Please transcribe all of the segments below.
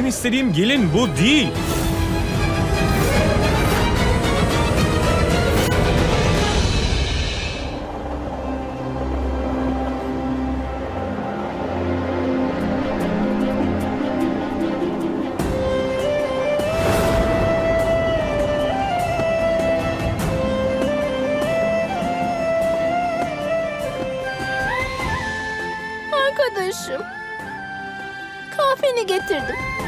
Benim istediğim gelin bu değil. Arkadaşım. Kahveni getirdim.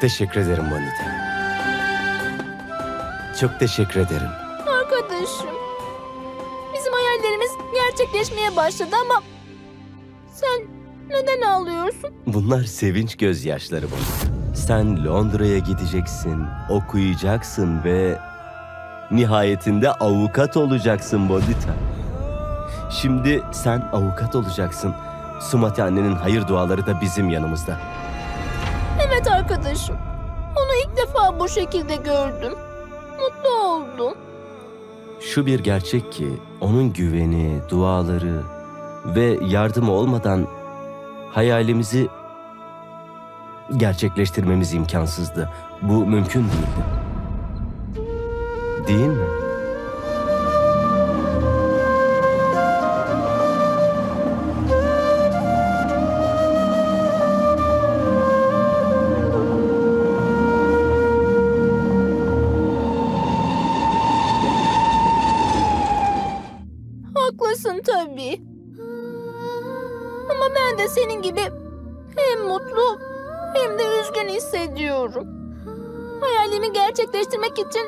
Teşekkür ederim Bonita. Çok teşekkür ederim. Arkadaşım. Bizim hayallerimiz gerçekleşmeye başladı ama sen neden ağlıyorsun? Bunlar sevinç gözyaşları Bonita. Sen Londra'ya gideceksin, okuyacaksın ve nihayetinde avukat olacaksın Bonita. Şimdi sen avukat olacaksın. Sumati annenin hayır duaları da bizim yanımızda. Evet arkadaşım. Onu ilk defa bu şekilde gördüm. Mutlu oldum. Şu bir gerçek ki onun güveni, duaları ve yardımı olmadan hayalimizi gerçekleştirmemiz imkansızdı. Bu mümkün değildi. Değil mi? Tabii. Ama ben de senin gibi hem mutlu hem de üzgün hissediyorum. Hayalimi gerçekleştirmek için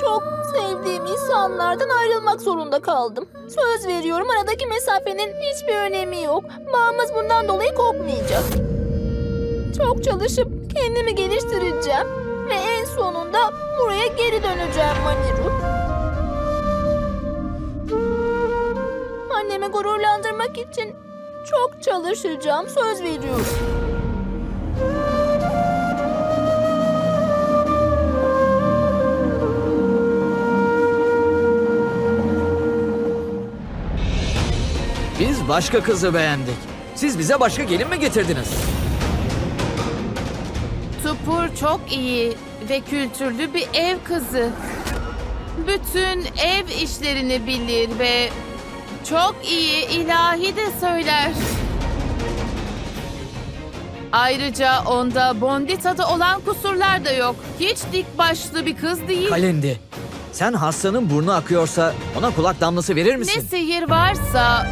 çok sevdiğim insanlardan ayrılmak zorunda kaldım. Söz veriyorum aradaki mesafenin hiçbir önemi yok. Bağımız bundan dolayı kopmayacak. Çok çalışıp kendimi geliştireceğim ve en sonunda buraya geri döneceğim Maniru. Annemi gururlandırmak için çok çalışacağım. Söz veriyorum. Biz başka kızı beğendik. Siz bize başka gelin mi getirdiniz? Tupur çok iyi ve kültürlü bir ev kızı. Bütün ev işlerini bilir ve çok iyi ilahi de söyler. Ayrıca onda Bondita'da olan kusurlar da yok. Hiç dik başlı bir kız değil. Kalindi. Sen hastanın burnu akıyorsa ona kulak damlası verir Ne misin? sihir varsa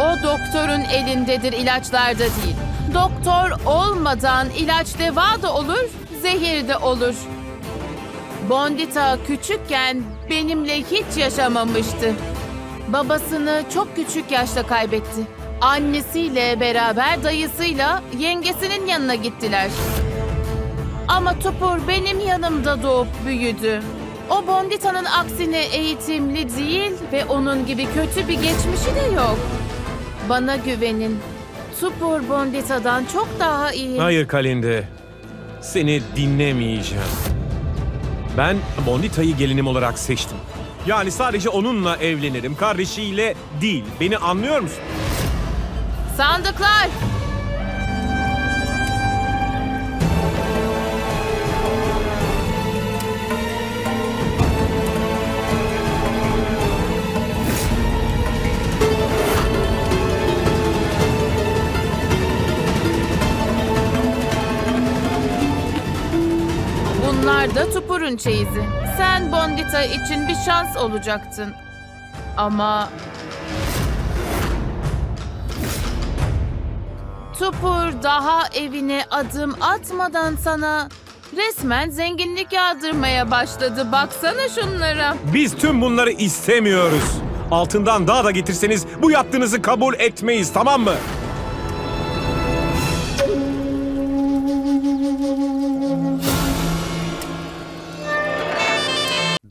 o doktorun elindedir ilaçlarda değil. Doktor olmadan ilaç deva da olur, zehir de olur. Bondita küçükken benimle hiç yaşamamıştı. Babasını çok küçük yaşta kaybetti. Annesiyle beraber dayısıyla yengesinin yanına gittiler. Ama Tupur benim yanımda doğup büyüdü. O Bondita'nın aksine eğitimli değil ve onun gibi kötü bir geçmişi de yok. Bana güvenin. Tupur Bondita'dan çok daha iyi. Hayır Kalinde. Seni dinlemeyeceğim. Ben Bondita'yı gelinim olarak seçtim. Yani sadece onunla evlenirim, kardeşiyle değil. Beni anlıyor musun? Sandıklar! Bunlar da Tupur'un çeyizi. Sen Bondita için bir şans olacaktın. Ama Tupur daha evine adım atmadan sana resmen zenginlik yağdırmaya başladı. Baksana şunlara. Biz tüm bunları istemiyoruz. Altından daha da getirseniz bu yaptığınızı kabul etmeyiz tamam mı?